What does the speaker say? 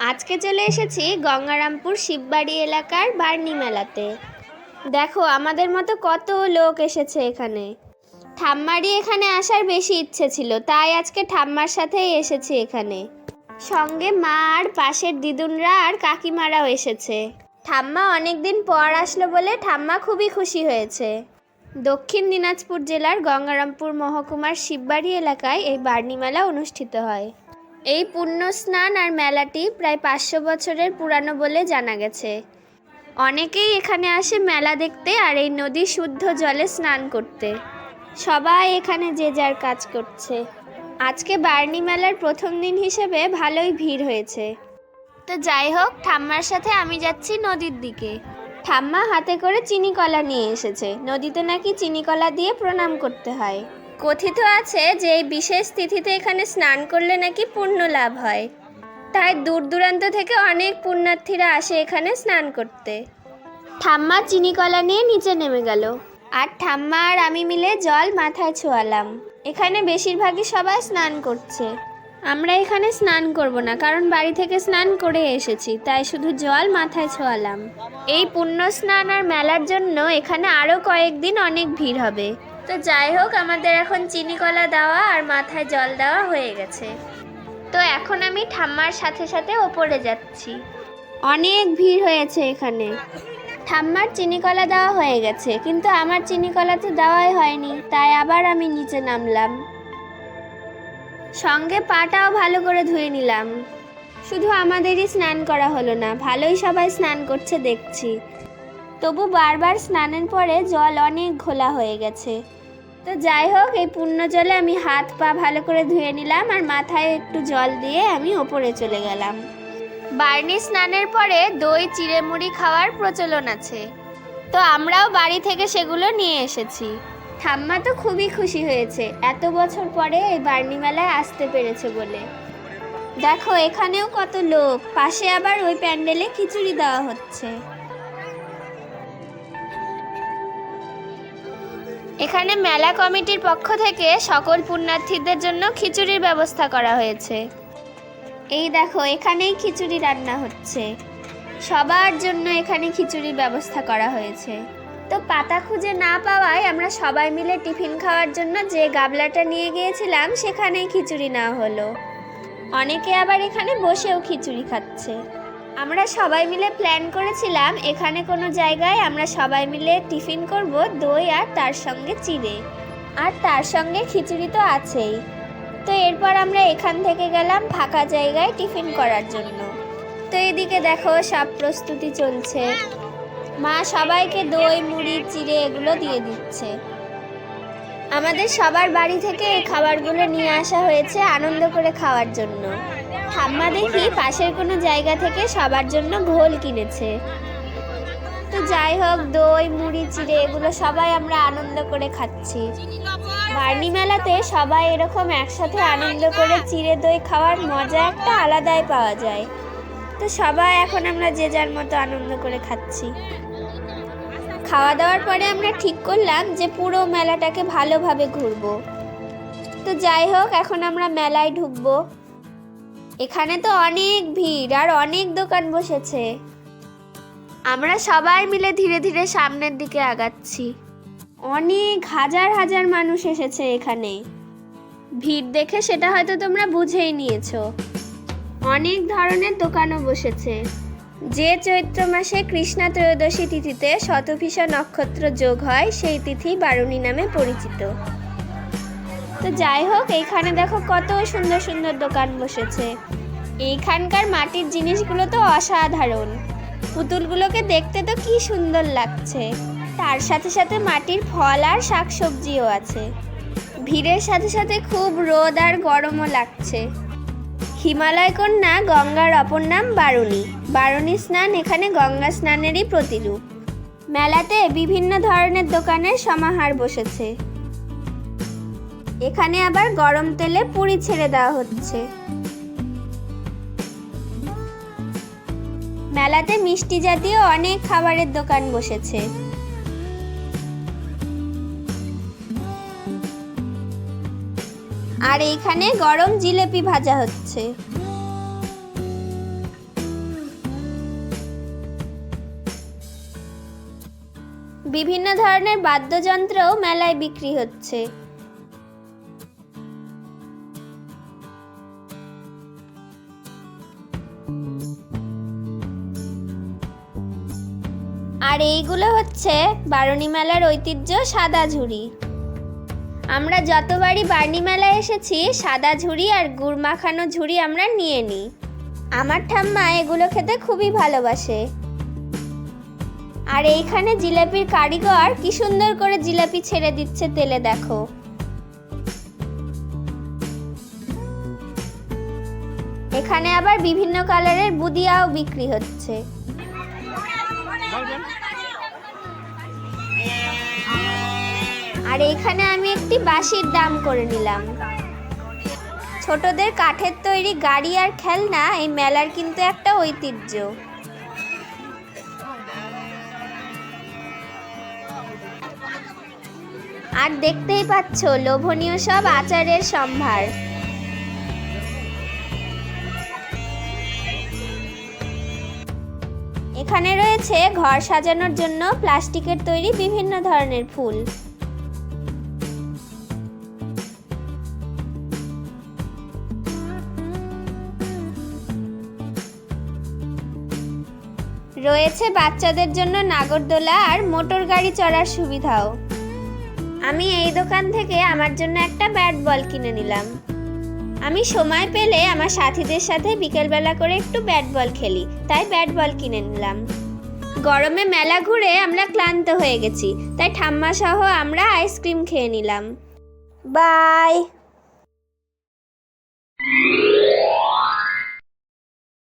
আজকে চলে এসেছি গঙ্গারামপুর শিববাড়ি এলাকার বার্নি মেলাতে। দেখো, আমাদের মতো কত লোক এসেছে এখানে। ঠাম্মারই এখানে আসার বেশি ইচ্ছে ছিল, তাই আজকে ঠাম্মার সাথেই এসেছি এখানে। সঙ্গে মা আর পাশের দিদুনরা আর কাকিমারাও এসেছে। ঠাম্মা অনেকদিন পর আসলো বলে ঠাম্মা খুবই খুশি হয়েছে। দক্ষিণ দিনাজপুর জেলার গঙ্গারামপুর মহকুমার শিববাড়ি এলাকায় এই বার্নি মেলা অনুষ্ঠিত হয়। এই পুণ্য স্নান আর মেলাটি প্রায় পাঁচশো বছরের পুরানো বলে জানা গেছে। অনেকেই এখানে আসে মেলা দেখতে আর এই নদী শুদ্ধ জলে স্নান করতে। সবাই এখানে যে যার কাজ করছে। আজকে বার্নি মেলার প্রথম দিন হিসেবে ভালোই ভিড় হয়েছে। তো যাই হোক, ঠাম্মার সাথে আমি যাচ্ছি নদীর দিকে। ঠাম্মা হাতে করে চিনি কলা নিয়ে এসেছে। নদীতে নাকি চিনি কলা দিয়ে প্রণাম করতে হয়। কথিত আছে যে এই বিশেষ তিথিতে এখানে স্নান করলে নাকি পুণ্য লাভ হয়। তাই দূর দূরান্ত থেকে অনেক পুণ্যার্থীরা আসে এখানে স্নান করতে। ঠাম্মা চিনি কলা নিয়ে নিচে নেমে গেল। আর ঠাম্মা আর আমি মিলে জল মাথায় ছোঁয়ালাম। এখানে বেশিরভাগই সবাই স্নান করছে। আমরা এখানে স্নান করব না কারণ বাড়ি থেকে স্নান করে এসেছি তাই শুধু জল মাথায় ছোঁয়ালাম। এই পুণ্য স্নান আর মেলার জন্য এখানে আরও কয়েকদিন অনেক ভিড় হবে। তো যাই হোক আমাদের এখন চিনি কলা দেওয়া আর মাথায় জল দেওয়া হয়ে গেছে। তো এখন আমি ঠাম্মার সাথে সাথে ওপরে যাচ্ছি। অনেক ভিড় হয়েছে এখানে। ঠাম্মার চিনি কলা দেওয়া হয়ে গেছে কিন্তু আমার চিনি কলা তো দেওয়াই হয়নি তাই আবার আমি নিচে নামলাম। সঙ্গে পাটাও ভালো করে ধুয়ে নিলাম। শুধু আমাদেরই স্নান করা হলো না ভালোই সবাই স্নান করছে দেখছি। তবু বারবার স্নানের পরে জল অনেক ঘোলা হয়ে গেছে। তো যাই হোক, এই পূর্ণ জলে আমি হাত পা ভালো করে ধুয়ে নিলাম আর মাথায় একটু জল দিয়ে আমি ওপরে চলে গেলাম। বার্নি স্নানের পরে দই, চিড়ে মুড়ি খাওয়ার প্রচলন আছে। তো আমরাও বাড়ি থেকে সেগুলো নিয়ে এসেছি। ঠাম্মা তো খুবই খুশি হয়েছে, এত বছর পরে এই বার্নি মেলায় আসতে পেরেছে বলে। দেখো, এখানেও কত লোক, পাশে আবার ওই প্যান্ডেলে খিচুড়ি দেওয়া হচ্ছে। এখানে মেলা কমিটির পক্ষ থেকে সকল পুণ্যার্থীদের জন্য খিচুড়ির ব্যবস্থা করা হয়েছে। এই দেখো, এখানেই খিচুড়ি রান্না হচ্ছে। সবার জন্য এখানে খিচুড়ির ব্যবস্থা করা হয়েছে। তো পাতা খুঁজে না পাওয়ায় আমরা সবাই মিলে টিফিন খাওয়ার জন্য যে গাবলাটা নিয়ে গিয়েছিলাম, সেখানেই খিচুড়ি নেওয়া হলো। অনেকে আবার এখানে বসেও খিচুড়ি খাচ্ছে। আমরা সবাই মিলে প্ল্যান করেছিলাম, এখানে কোনো জায়গায় আমরা সবাই মিলে টিফিন করব দই আর তার সঙ্গে চিড়ে। আর তার সঙ্গে খিচুড়ি তো আছেই। তো এরপর আমরা এখান থেকে গেলাম ফাঁকা জায়গায় টিফিন করার জন্য। তো এদিকে দেখো সব প্রস্তুতি চলছে। মা সবাইকে দই, মুড়ি, চিড়ে এগুলো দিয়ে দিচ্ছে। আমাদের সবার বাড়ি থেকে এই খাবারগুলো নিয়ে আসা হয়েছে আনন্দ করে খাওয়ার জন্য। ঠাম্মা দেখি পাশের কোনো জায়গা থেকে সবার জন্য ঘোল কিনেছে। তো যাই হোক, দই, মুড়ি, চিড়ে এগুলো সবাই আমরা আনন্দ করে খাচ্ছি। বার্নি মেলাতে সবাই এরকম একসাথে আনন্দ করে চিড়ে দই খাওয়ার মজা একটা আলাদাই পাওয়া যায়। তো সবাই এখন আমরা যে যার মতো আনন্দ করে খাচ্ছি। খাওয়া দাওয়ার পরে আমরা ঠিক করলাম যে পুরো মেলাটাকে ভালোভাবে ঘুরবো। তো যাই হোক, এখন আমরা মেলায় ঢুকবো। এখানে তো অনেক ভিড় আর অনেক দোকান বসেছে। আমরা সবাই মিলে ধীরে ধীরে সামনের দিকে আগাচ্ছি। অনেক হাজার হাজার মানুষ এসেছে এখানে। ভিড় দেখে সেটা হয়তো তোমরা বুঝেই নিয়েছো। অনেক ধরনের দোকানও বসেছে। যে চৈত্র মাসে কৃষ্ণা ত্রয়োদশী তিথিতে শতভিষা নক্ষত্র যোগ হয়, সেই তিথি বারুণী নামে পরিচিত। তো যাই হোক এইখানে দেখো কত সুন্দর সুন্দর দোকান বসেছে। এইখানকার মাটির জিনিসগুলো তো অসাধারণ। পুতুলগুলোকে দেখতে তো কি সুন্দর লাগছে। তার সাথে সাথে মাটির ফল আর শাকসবজিও আছে। ভিড়ের সাথে সাথে খুব রোদ আর গরমও লাগছে। হিমালয় কন্যা গঙ্গার অপর নাম বারুণী। বারুণী স্নান এখানে গঙ্গা স্নানেরই প্রতিরূপ। মেলাতে বিভিন্ন ধরনের দোকানের সমাহার বসেছে। এখানে আবার গরম তেলে পুরি ছেড়ে দেওয়া হচ্ছে। মেলাতে মিষ্টি জাতীয় অনেক খাবারের দোকান বসেছে। আর এইখানে গরম জিলেপি ভাজা হচ্ছে। বিভিন্ন ধরনের বাদ্যযন্ত্রও মেলায় বিক্রি হচ্ছে। আর এইগুলো হচ্ছে বারণী মেলার ঐতিহ্য সাদা ঝুড়ি আমরা যতবারই বার্নি মেলায় এসেছি সাদা ঝুড়ি আর গুড় মাখানো ঝুড়ি আমরা নিয়ে নিই। আমার ঠাম্মা এগুলো খেতে খুবই ভালোবাসে। আর এইখানে জিলাপির কারিগর কি সুন্দর করে জিলাপি ছেড়ে দিচ্ছে তেলে, দেখো। এখানে আবার বিভিন্ন কালারের বুদিয়াও বিক্রি হচ্ছে। আর এখানে আমি একটি বাঁশির দাম করে নিলাম। ছোটদের কাঠের তৈরি গাড়ি আর খেলনা, এই মেলার কিন্তু একটা ঐতিহ্য। আর দেখতেই পাচ্ছ, লোভনীয় সব আচারের সম্ভার। এখানে রয়েছে ঘর সাজানোর জন্য প্লাস্টিকের তৈরি বিভিন্ন ধরনের ফুল। রয়েছে বাচ্চাদের জন্য নাগরদোলা আর মোটর গাড়ি চড়ার সুবিধাও। আমি এই দোকান থেকে আমার জন্য একটা ব্যাট বল কিনে নিলাম। আমি সময় পেলে আমার সাথীদের সাথে বিকেলবেলা করে একটু ব্যাট বল খেলি, তাই ব্যাট বল কিনে নিলাম। গরমে মেলা ঘুরে আমরা ক্লান্ত হয়ে গেছি, তাই ঠাম্মা সহ আমরা আইসক্রিম খেয়ে নিলাম। বাই